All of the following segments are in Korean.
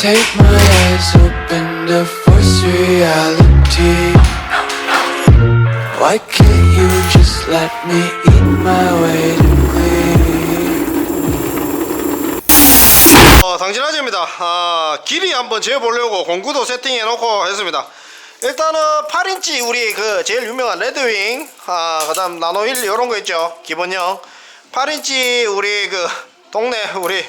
Take my eyes open to force reality. Why can't you just let me eat my way to glee? 어, 당진아재입니다. 아, 길이 한번 재보려고 공구도 세팅해 놓고 했습니다. 일단은 8인치 우리 그 제일 유명한 레드윙, 아, 그 다음 나노1 이런 거 있죠. 기본형. 8인치 우리 그 동네 우리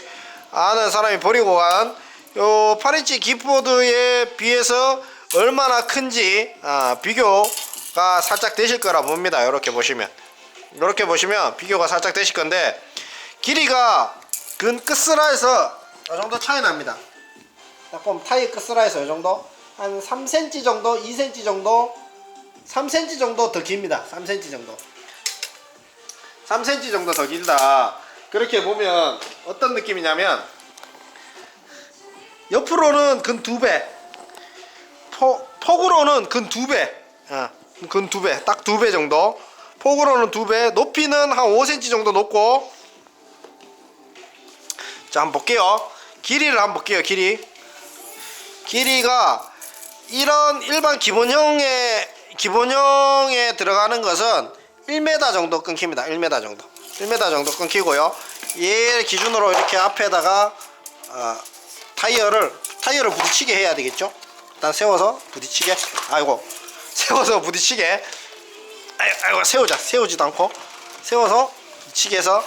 아는 사람이 버리고 간 요 8인치 기포드에 비해서 얼마나 큰지 아, 비교가 살짝 되실 거라 봅니다. 이렇게 보시면. 이렇게 보시면 비교가 살짝 되실 건데 길이가 근 끝스라에서 이 정도 차이 납니다. 조금 타이 끝스라에서 이 정도 한 3cm 정도, 2cm 정도, 3cm 정도 더 깁니다. 3cm 정도. 3cm 정도 더 길다. 그렇게 보면 어떤 느낌이냐면 옆으로는 근 두 배, 포, 폭으로는 근 두 배, 어, 근두 배, 딱 두 배 정도. 폭으로는 두 배, 높이는 한 5cm 정도 높고. 자, 한번 볼게요. 길이를 한번 볼게요. 길이. 길이가 이런 일반 기본형의 기본형에 들어가는 것은 1m 정도 끊깁니다. 1m 정도. 1m 정도 끊기고요. 얘 기준으로 이렇게 앞에다가 어, 타이어를 타이어를 부딪히게 해야 되겠죠. 일단 세워서 부딪히게. 아이고 세워서 부딪히게. 아이고, 세우자. 세우지도 않고 세워서 부딪히게 해서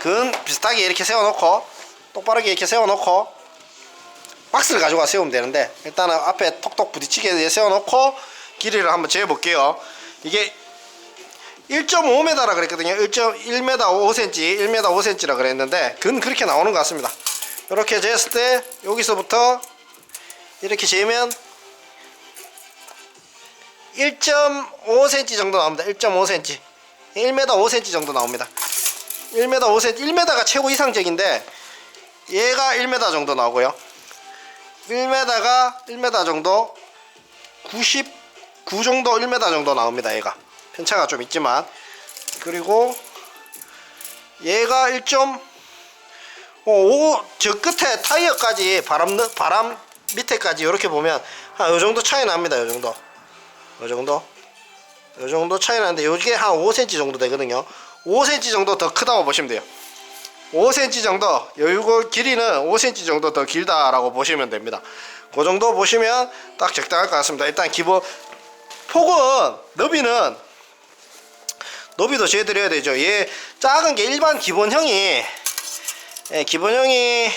근 비슷하게 이렇게 세워놓고 똑바르게 이렇게 세워놓고 박스를 가져가 세우면 되는데 일단은 앞에 톡톡 부딪히게 세워놓고 길이를 한번 재볼게요. 이게 1.5m라 그랬거든요. 1.1m 5cm, 1m 5cm라 그랬는데 근 그렇게 나오는 것 같습니다. 이렇게 쟀을 때 여기서부터 이렇게 재면 1.5cm 정도 나옵니다. 1.5cm, 1m 5cm 정도 나옵니다. 1m 5cm, 1m가 최고 이상적인데 얘가 1m 정도 나오고요. 1m가 1m 정도 99 정도 1m 정도 나옵니다. 얘가 편차가 좀 있지만 그리고 얘가 1. 어, 저 끝에 타이어까지 바람 넣- 바람 밑에까지 이렇게 보면 한요 정도 차이 납니다. 요 정도. 요 정도. 요 정도 차이 나는데 요게 한 5cm 정도 되거든요. 5cm 정도 더 크다고 보시면 돼요. 5cm 정도 여유고 길이는 5cm 정도 더 길다라고 보시면 됩니다. 그 정도 보시면 딱 적당할 것 같습니다. 일단 기본 폭은 너비는 너비도 재드려야 되죠. 얘 작은 게 일반 기본형이 예, 기본형이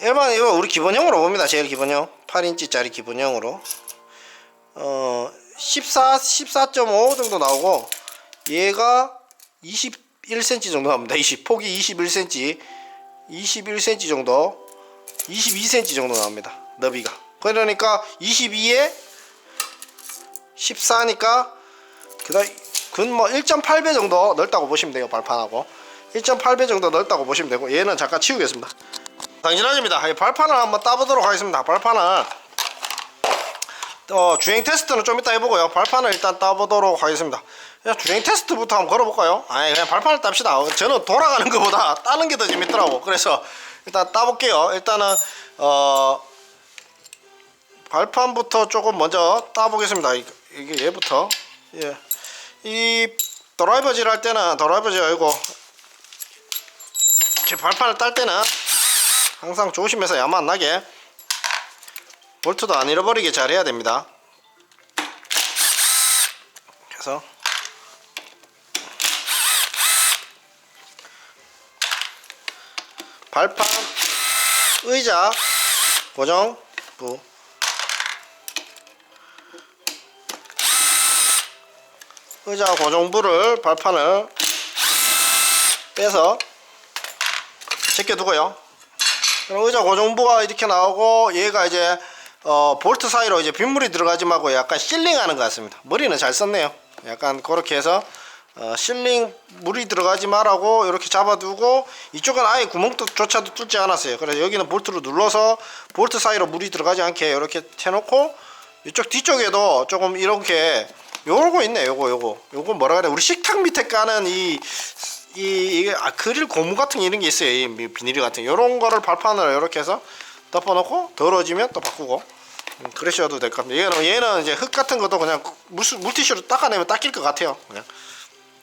일반 이거 우리 기본형으로 봅니다. 제일 기본형 8인치짜리 기본형으로 어 14, 14.5 정도 나오고 얘가 21cm 정도 나옵니다. 20 폭이 21cm, 21cm 정도, 22cm 정도 나옵니다. 너비가. 그러니까 22에 14니까 그다음 근뭐 1.8배 정도 넓다고 보시면 돼요. 발판하고 1.8배 정도 넓다고 보시면 되고 얘는 잠깐 치우겠습니다. 당신아입니다. 이 발판을 한번 따보도록 하겠습니다. 발판을 어, 주행 테스트는 좀 이따 해보고요. 발판을 일단 따보도록 하겠습니다. 그냥 주행 테스트부터 한번 걸어볼까요? 아니 그냥 발판을 땁시다. 저는 돌아가는 것보다 따는 게 더 재밌더라고. 그래서 일단 따볼게요. 일단은 어 발판부터 조금 먼저 따보겠습니다. 이- 이게 얘부터 예. 이 드라이버질 할 때는 드라이버질 아니고 이렇게 발판을 딸 때는 항상 조심해서 야마 안 나게 볼트도 안 잃어버리게 잘 해야 됩니다. 그래서 발판, 의자, 고정부 의자 고정부를 발판을 빼서 제껴두고요. 그럼 의자 고정부가 이렇게 나오고 얘가 이제 어, 볼트 사이로 이제 빗물이 들어가지 말고 약간 실링하는 것 같습니다. 머리는 잘 썼네요. 약간 그렇게 해서 어, 실링 물이 들어가지 말라고 이렇게 잡아두고 이쪽은 아예 구멍조차도 뚫지 않았어요. 그래서 여기는 볼트로 눌러서 볼트 사이로 물이 들어가지 않게 이렇게 해놓고 이쪽 뒤쪽에도 조금 이렇게 요거 있네 요거 요거 요거 뭐라 그래 우리 식탁 밑에 까는 이 이 이게 아크릴 고무 같은 이런 게 있어요. 이 미- 비닐 같은. 요런 거를 발판으로 이렇게 해서 덮어놓고 더러워지면 또 바꾸고. 음, 그러셔도 될것 같습니다. 얘는 얘는 이제 흙 같은 것도 그냥 물, 물티슈로 닦아내면 닦일 것 같아요. 그냥.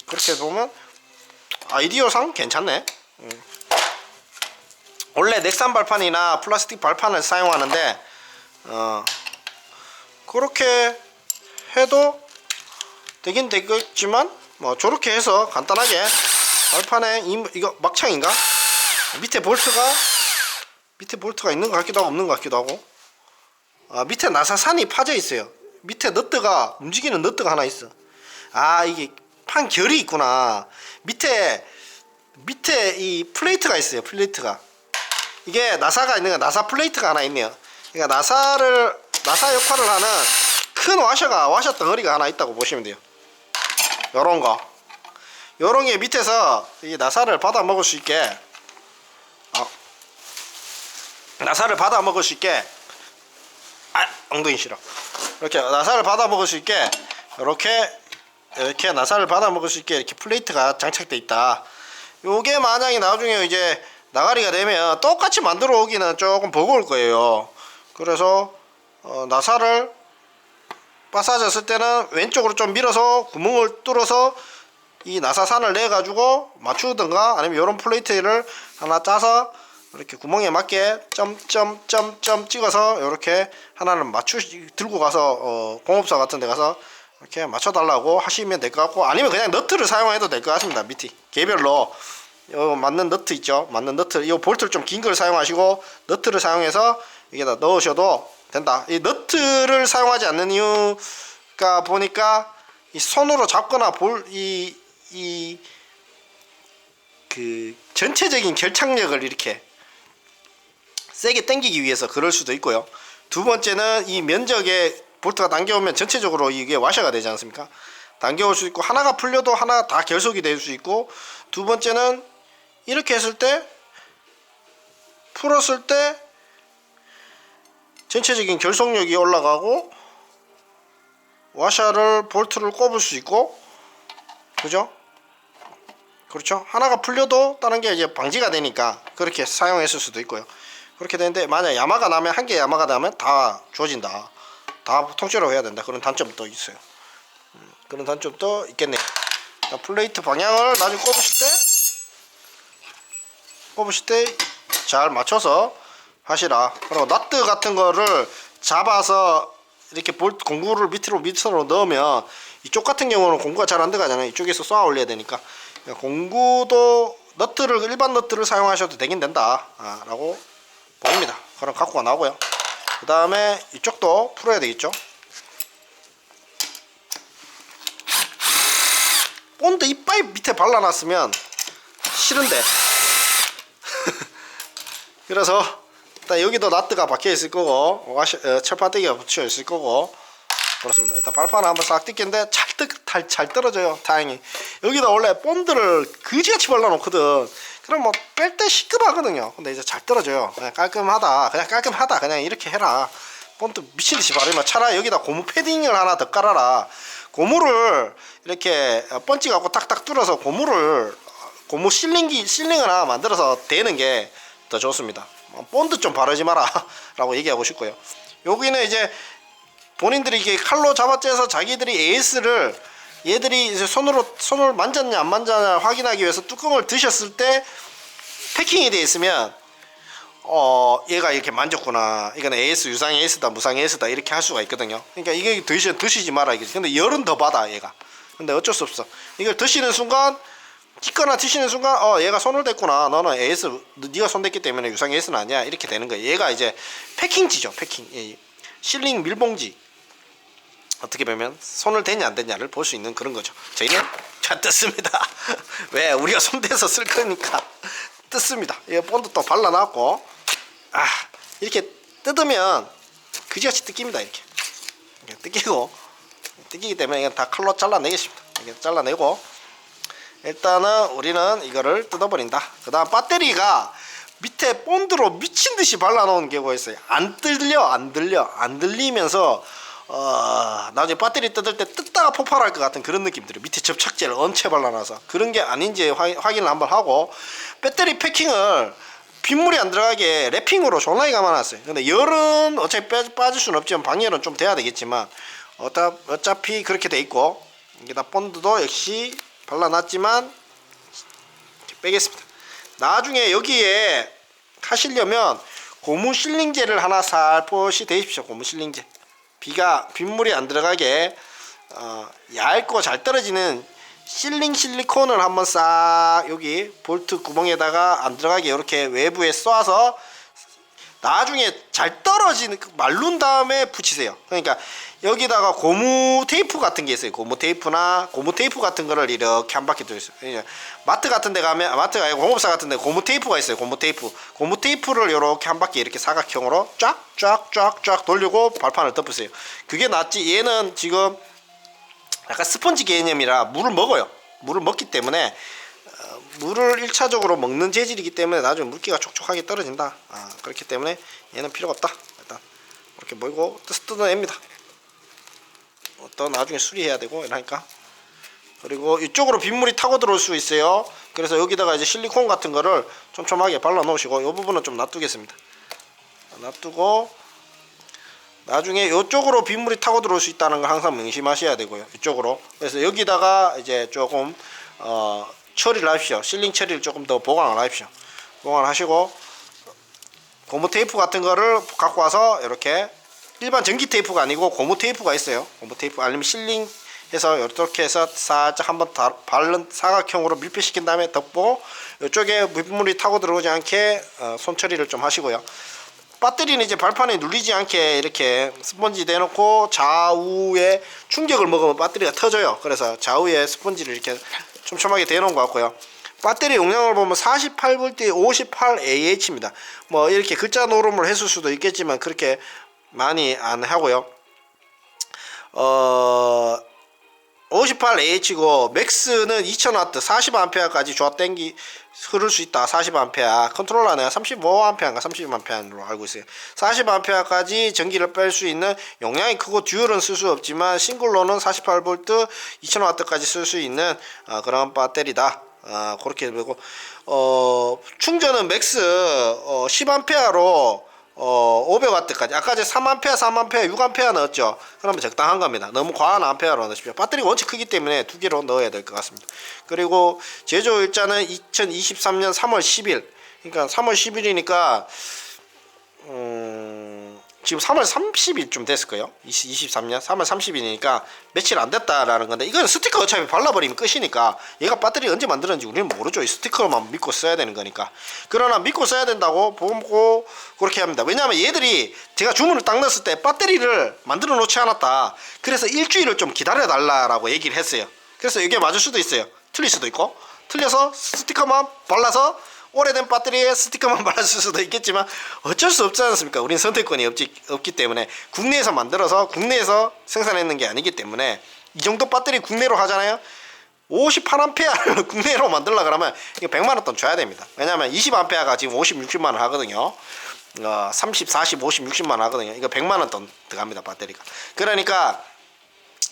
그렇게 보면 아이디어상 괜찮네. 음. 원래 넥산 발판이나 플라스틱 발판을 사용하는데 어 그렇게 해도 되긴 되겠지만 뭐 저렇게 해서 간단하게 발판에 이, 이거 막창인가? 밑에 볼트가 밑에 볼트가 있는 것 같기도 하고 없는 것 같기도 하고. 아 밑에 나사산이 파져 있어요. 밑에 너트가 움직이는 너트가 하나 있어. 아 이게 판 결이 있구나. 밑에 밑에 이 플레이트가 있어요 플레이트가. 이게 나사가 있는 거 나사 플레이트가 하나 있네요. 그러니까 나사를 나사 역할을 하는 큰 와셔가 와셔 덩어리가 하나 있다고 보시면 돼요. 요런 거 게 밑에서 이 나사를 받아 먹을 수 있게. 아, 나사를 받아 먹을 수 있게. 아 엉덩이 싫어. 이렇게 나사를 받아 먹을 수 있게 이렇게 이렇게 나사를 받아 먹을 수 있게 이렇게 플레이트가 장착돼 있다. 요게 만약에 나중에 이제 나가리가 되면 똑같이 만들어 오기는 조금 버거울 거예요. 그래서 어, 나사를 빠사졌을 때는 왼쪽으로 좀 밀어서 구멍을 뚫어서 이 나사산을 내 가지고 맞추든가 아니면 이런 플레이트를 하나 짜서 이렇게 구멍에 맞게 점점점점 찍어서 이렇게 하나는 맞추 들고 가서 어, 공업사 같은 데 가서 이렇게 맞춰 달라고 하시면 될 것 같고 아니면 그냥 너트를 사용해도 될 것 같습니다 밑이 개별로. 요 맞는 너트 있죠? 맞는 너트. 이 볼트를 좀 긴 걸 사용하시고 너트를 사용해서 여기다 넣으셔도 된다. 이 너트를 사용하지 않는 이유가 보니까 이 손으로 잡거나 볼 이 이 그 전체적인 결착력을 이렇게 세게 당기기 위해서 그럴 수도 있고요. 두 번째는 이 면적에 볼트가 당겨오면 전체적으로 이게 와셔가 되지 않습니까? 당겨올 수 있고 하나가 풀려도 하나 다 결속이 될 수 있고 두 번째는 이렇게 했을 때 풀었을 때 전체적인 결속력이 올라가고 와샤를 볼트를 꼽을 수 있고 그죠? 그렇죠? 하나가 풀려도 다른 게 이제 방지가 되니까 그렇게 사용했을 수도 있고요. 그렇게 되는데 만약 야마가 나면 한 개 야마가 나면 다 주어진다. 다 통째로 해야 된다. 그런 단점도 있어요. 음, 그런 단점도 있겠네요. 자, 플레이트 방향을 나중에 꼽으실 때 꼽으실 때 잘 맞춰서 하시라. 그리고 나트 같은 거를 잡아서 이렇게 볼 공구를 밑으로 밑으로 넣으면 이쪽 같은 경우는 공구가 잘 안 들어가잖아요. 이쪽에서 쏘아 올려야 되니까 공구도 너트를 일반 너트를 사용하셔도 되긴 된다. 아, 라고 보입니다. 그럼 갖고 나오고요. 그 다음에 이쪽도 풀어야 되겠죠. 본드 이빨 밑에 발라놨으면 싫은데. 그래서 일단 여기도 나트가 박혀 있을 거고 어, 철판대기가 붙여 있을 거고 그렇습니다. 일단 발판을 한번 싹 잘, 뜨, 잘, 잘 떨어져요. 다행히 여기다 원래 본드를 그지같이 발라놓거든. 그럼 뭐 뺄 때 시급하거든요. 근데 이제 잘 떨어져요. 그냥 깔끔하다. 그냥 깔끔하다. 그냥 이렇게 해라. 본드 미친듯이 바르면 차라리 여기다 고무 패딩을 하나 더 깔아라. 고무를 이렇게 번지 갖고 딱딱 뚫어서 고무를 고무 실링기 실링 하나 만들어서 대는 게 더 좋습니다. 뭐 본드 좀 바르지 마라 라고 얘기하고 싶고요. 여기는 이제 본인들이 이게 칼로 잡아째서 자기들이 AS를 얘들이 이제 손으로 손을 만졌냐 안 만졌냐 확인하기 위해서 뚜껑을 드셨을 때 패킹이 되어 있으면 어 얘가 이렇게 만졌구나. 이거는 AS 유상 AS다 무상 AS다 이렇게 할 수가 있거든요. 그러니까 이게 드시, 드시지 마라 이게 근데 열은 더 받아 얘가. 근데 어쩔 수 없어. 이걸 드시는 순간 찍거나 드시는 순간 어 얘가 손을 댔구나. 너는 AS 네가 손 댔기 때문에 유상 AS는 아니야. 이렇게 되는 거예요. 얘가 이제 패킹지죠 패킹. 예, 실링 밀봉지 어떻게 보면 손을 댔냐 안 댔냐를 볼 수 있는 그런 거죠. 저희는 잘 뜯습니다. 왜 우리가 손대서 쓸 거니까. 뜯습니다. 이 본드 또 발라놨고. 아 이렇게 뜯으면 그지같이 뜯깁니다 이렇게. 이렇게 뜯기고. 뜯기기 때문에 이건 다 칼로 잘라내겠습니다. 이렇게 잘라내고. 일단은 우리는 이거를 뜯어버린다. 그 다음 배터리가 밑에 본드로 미친 듯이 발라놓은 경우가 있어요. 안 들려, 안 들려, 안 들리면서 어, 나중에 배터리 뜯을 때 뜯다가 폭발할 것 같은 그런 느낌 들어요. 밑에 접착제를 얹혀 발라놔서 그런 게 아닌지 확, 확인을 한번 하고 배터리 패킹을 빗물이 안 들어가게 랩핑으로 존나게 감아놨어요. 근데 열은 어차피 빼, 빠질 수는 없지만 방열은 좀 돼야 되겠지만 어차, 어차피 그렇게 돼 있고 여기다 본드도 역시 발라놨지만 빼겠습니다. 나중에 여기에 하시려면 고무 실링제를 하나 살포시 대십시오. 고무 실링제. 비가 빗물이 안 들어가게 어, 얇고 잘 떨어지는 실링 실리콘을 한번 싹 여기 볼트 구멍에다가 안 들어가게 이렇게 외부에 쏴서 나중에 잘 떨어지는 그 말룬 다음에 붙이세요. 그러니까 여기다가 고무 테이프 같은 게 있어요. 고무 테이프나 고무 테이프 같은 거를 이렇게 한 바퀴 돌렸어요. 그러니까 마트 같은 데 가면 아, 마트가 아니고 공업사 같은 데 고무 테이프가 있어요. 고무 테이프. 고무 테이프를 이렇게 한 바퀴 이렇게 사각형으로 쫙쫙쫙쫙 돌리고 발판을 덮으세요. 그게 낫지. 얘는 지금 약간 스펀지 개념이라 물을 먹어요. 물을 먹기 때문에 어, 물을 1차적으로 먹는 재질이기 때문에 나중에 물기가 촉촉하게 떨어진다. 아, 그렇기 때문에 얘는 필요가 없다. 일단 이렇게 몰고 뜯- 뜯어냅니다. 어, 또 나중에 수리해야 되고 이러니까 그리고 이쪽으로 빗물이 타고 들어올 수 있어요. 그래서 여기다가 이제 실리콘 같은 거를 촘촘하게 발라 놓으시고 이 부분은 좀 놔두겠습니다. 놔두고 나중에 이쪽으로 빗물이 타고 들어올 수 있다는 걸 항상 명심하셔야 되고요. 이쪽으로. 그래서 여기다가 이제 조금 어, 처리를 하십시오. 실링 처리를 조금 더 보강을 하십시오. 보강하시고 고무 테이프 같은 거를 갖고 와서 이렇게 일반 전기 테이프가 아니고 고무 테이프가 있어요. 고무 테이프 아니면 실링 해서 이렇게 해서 살짝 한번 다- 바른 사각형으로 밀폐시킨 다음에 덮고 이쪽에 물물이 타고 들어오지 않게 어, 손 처리를 좀 하시고요. 배터리는 이제 발판에 눌리지 않게 이렇게 스펀지 대놓고 좌우에 충격을 먹으면 배터리가 터져요. 그래서 좌우에 스펀지를 이렇게 촘촘하게 대놓은 것 같고요. 배터리 용량을 보면 48V 58AH입니다. 뭐 이렇게 글자 노름을 했을 수도 있겠지만 그렇게 많이 안 하고요. 어 58H고 맥스는 2000W 40A까지 줘 땡기 흐를 수 있다. 40A 컨트롤러 내가 35A인가 30A로 알고 있어요. 40A까지 전기를 뺄 수 있는 용량이 크고 듀얼은 쓸 수 없지만 싱글로는 48V 2000W까지 쓸 수 있는 어, 그런 배터리다. 아, 그렇게 되고 어, 충전은 맥스 어, 10A로 어, 500W까지. 아까 제 3A, 3A, 6A 넣었죠. 그러면 적당한 겁니다. 너무 과한 암페어로 넣으십시오. 배터리가 원체 크기 때문에 두 개로 넣어야 될 것 같습니다. 그리고 제조 일자는 2023년 3월 10일. 그러니까 3월 10일이니까 음, 지금 3월 30일쯤 됐을 거예요. 20, 23년 3월 30일이니까 며칠 안 됐다라는 건데 이건 스티커 어차피 발라버리면 끝이니까 얘가 배터리 언제 만들었는지 우리는 모르죠. 이 스티커만 믿고 써야 되는 거니까. 그러나 믿고 써야 된다고 보고 그렇게 합니다. 왜냐하면 얘들이 제가 주문을 딱 넣었을 때 배터리를 만들어 놓지 않았다. 그래서 일주일을 좀 기다려 달라라고 얘기를 했어요. 그래서 이게 맞을 수도 있어요. 틀릴 수도 있고 틀려서 스티커만 발라서 오래된 배터리에 스티커만 발랐을 수도 있겠지만 어쩔 수 없지 않습니까? 우린 선택권이 없지, 없기 때문에 국내에서 만들어서 국내에서 생산했는 게 아니기 때문에 이 정도 배터리 국내로 하잖아요. 58A를 국내로 만들려 그러면 이거 100만 원 돈 줘야 됩니다. 왜냐하면 20A가 지금 50, 60만 원 하거든요. 어, 30, 40, 50, 60만 원 하거든요. 이거 100만 원 돈 들어갑니다. 배터리가. 그러니까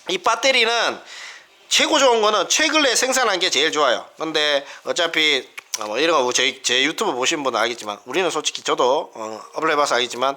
이 배터리는 최고 좋은 거는 최근에 생산한 게 제일 좋아요. 근데 어차피 어, 뭐 이런 거 제, 제 유튜브 보신 분은 알겠지만 우리는 솔직히 저도 어, 업을 해봐서 알겠지만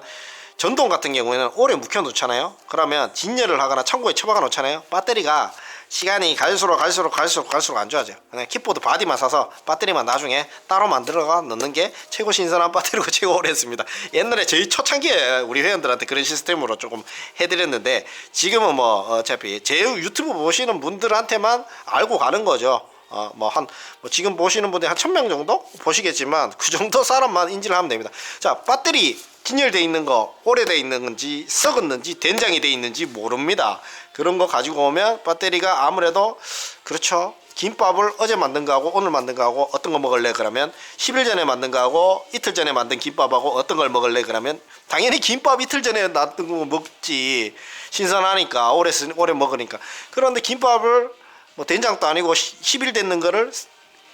전동 같은 경우에는 오래 묵혀 놓잖아요. 그러면 진열을 하거나 창고에 처박아 놓잖아요. 배터리가 시간이 갈수록 갈수록 갈수록 갈수록 안 좋아져요. 그냥 킥보드 바디만 사서 배터리만 나중에 따로 만들어가 넣는 게 최고 신선한 배터리고 최고 오래 했습니다. 옛날에 저희 초창기에 우리 회원들한테 그런 시스템으로 조금 해드렸는데 지금은 뭐 어차피 제 유튜브 보시는 분들한테만 알고 가는 거죠. 어, 뭐, 한, 뭐, 지금 보시는 분들이 한 천 명 정도 보시겠지만, 그 정도 사람만 인지를 하면 됩니다. 자, 배터리 진열돼 있는 거, 오래돼 있는 건지, 썩었는지, 된장이 돼 있는지 모릅니다. 그런 거 가지고 오면 배터리가 아무래도, 그렇죠. 김밥을 어제 만든 거하고 오늘 만든 거하고 어떤 거 먹을래 그러면 10일 전에 만든 거하고 이틀 전에 만든 김밥하고 어떤 걸 먹을래 그러면 당연히 김밥 이틀 전에 놨던 거 먹지 신선하니까 오래 쓰 오래 먹으니까 그런데 김밥을 뭐 된장도 아니고 10일 됐는 거를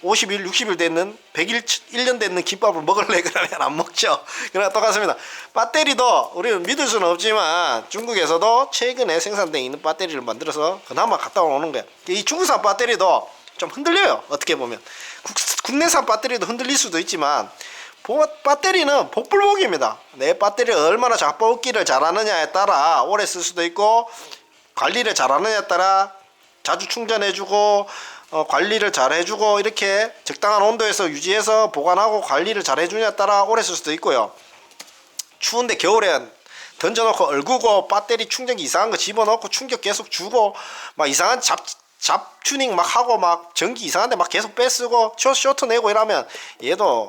50일, 60일 됐는 100일, 1년 됐는 김밥을 먹을래 그러면 안 먹죠. 그러나 똑같습니다. 배터리도 우리는 믿을 수는 없지만 중국에서도 최근에 생산되어 있는 배터리를 만들어서 그나마 갖다 오는 거야. 이 중국산 배터리도 좀 흔들려요. 어떻게 보면 국, 국내산 배터리도 흔들릴 수도 있지만 보- 배터리는 복불복입니다. 내 배터리가 얼마나 잡뽑기를 잘하느냐에 따라 오래 쓸 수도 있고 관리를 잘하느냐에 따라 자주 충전해주고 어, 관리를 잘 해주고 이렇게 적당한 온도에서 유지해서 보관하고 관리를 잘 해주냐에 따라 오래 쓸 수도 있고요. 추운데 겨울에 던져놓고 얼구고 배터리 충전기 이상한 거 집어넣고 충격 계속 주고 막 이상한 잡, 잡 튜닝 막 하고 막 전기 이상한데 막 계속 빼쓰고 쇼, 쇼트 내고 이러면 얘도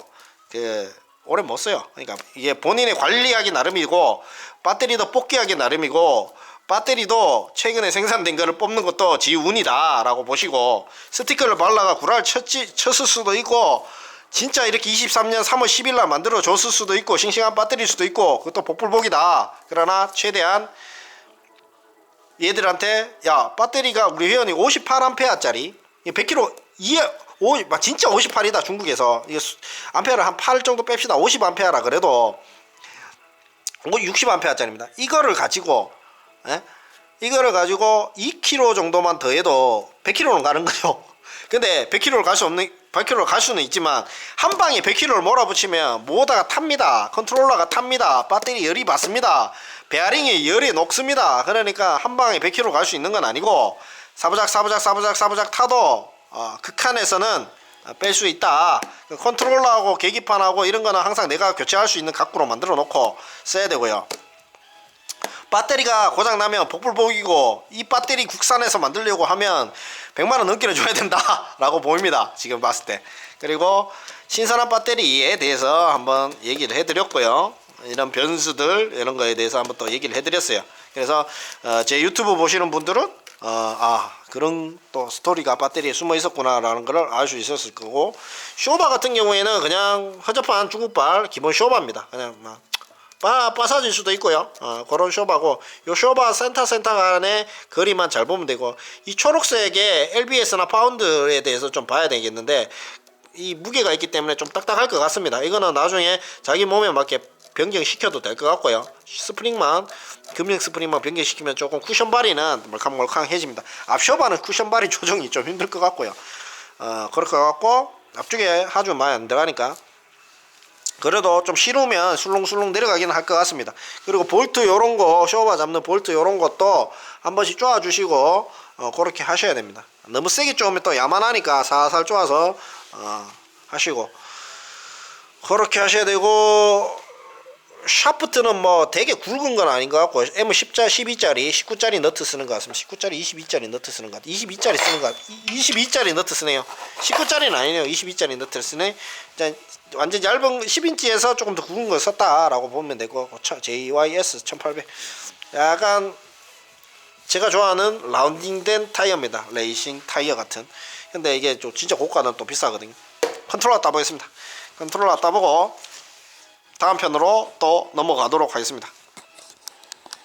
그 오래 못 써요. 그러니까 이게 본인의 관리하기 나름이고 배터리도 뽑기하기 나름이고 배터리도 최근에 생산된 거를 뽑는 것도 지 운이다 라고 보시고 스티커를 발라가 구라를 쳤지, 쳤을 수도 있고 진짜 이렇게 23년 3월 10일 날 만들어 줬을 수도 있고 싱싱한 배터리일 수도 있고 그것도 복불복이다. 그러나 최대한 얘들한테 야 배터리가 우리 회원이 58암페어짜리? 100kg 이해 오, 막 진짜 58이다 중국에서. 이게 수- 암페어를 한 8 정도 뺍시다. 50암페어라 그래도. 60암페어짜리입니다. 이거를 가지고 예? 이거를 가지고 2kg 정도만 더 해도 100kg는 가는 거죠. 근데 100kg를 갈 수 없는 100kg를 갈 수는 있지만 한 방에 100kg를 몰아붙이면 뭐다가 탑니다. 컨트롤러가 탑니다. 배터리 열이 받습니다. 베어링이 열이 녹습니다. 그러니까 한 방에 100kg 갈 수 있는 건 아니고 사부작 사부작 사부작 사부작 타도 어, 극한에서는 뺄 수 있다. 그 컨트롤러하고 계기판하고 이런 거는 항상 내가 교체할 수 있는 각구로 만들어 놓고 써야 되고요 배터리가 고장 나면 복불복이고 이 배터리 국산에서 만들려고 하면 100만 원 넘게는 줘야 된다 라고 보입니다. 지금 봤을 때. 그리고 신선한 배터리에 대해서 한번 얘기를 해드렸고요. 이런 변수들 이런 거에 대해서 한번 또 얘기를 해드렸어요. 그래서 어, 제 유튜브 보시는 분들은 어, 아 그런 또 스토리가 배터리에 숨어 있었구나 라는 걸 알 수 있었을 거고 쇼바 같은 경우에는 그냥 허접한 중국발 기본 쇼바입니다. 그냥 막 빠, 빠사질 수도 있고요. 어, 그런 쇼바고 요 쇼바 센터 센터 간의 거리만 잘 보면 되고 이 초록색의 LBS나 파운드에 대해서 좀 봐야 되겠는데 이 무게가 있기 때문에 좀 딱딱할 것 같습니다. 이거는 나중에 자기 몸에 맞게 변경시켜도 될 것 같고요. 스프링만 금형 스프링만 변경시키면 조금 쿠션 바리는 멀캉멀캉해집니다. 앞 쇼바는 쿠션 바리 조정이 좀 힘들 것 같고요. 어, 그럴 것 같고 앞쪽에 하주 많이 안 들어가니까 그래도 좀 싫으면 술렁술렁 내려가기는 할 것 같습니다. 그리고 볼트 요런 거 쇼바 잡는 볼트 요런 것도 한 번씩 쪼아 주시고 어, 그렇게 하셔야 됩니다. 너무 세게 쪼으면 또 야만하니까 살살 쪼아서 어, 하시고 그렇게 하셔야 되고 샤프트는 뭐 되게 굵은 건 아닌 것 같고 M10자 12짜리 19짜리 너트 쓰는 것 같습니다. 19짜리 22짜리 너트 쓰는 것 같아요 22짜리 쓰는 것 같아요 22짜리 너트 쓰네요. 19짜리는 아니네요. 22짜리 너트를 쓰네. 완전 얇은 10인치에서 조금 더 굵은 걸 썼다라고 보면 되고 JYS 1800 약간 제가 좋아하는 라운딩된 타이어입니다. 레이싱 타이어 같은. 근데 이게 좀 진짜 고가는 또 비싸거든요. 컨트롤러 따보겠습니다. 컨트롤러 따보고 다음 편으로 또 넘어가도록 하겠습니다.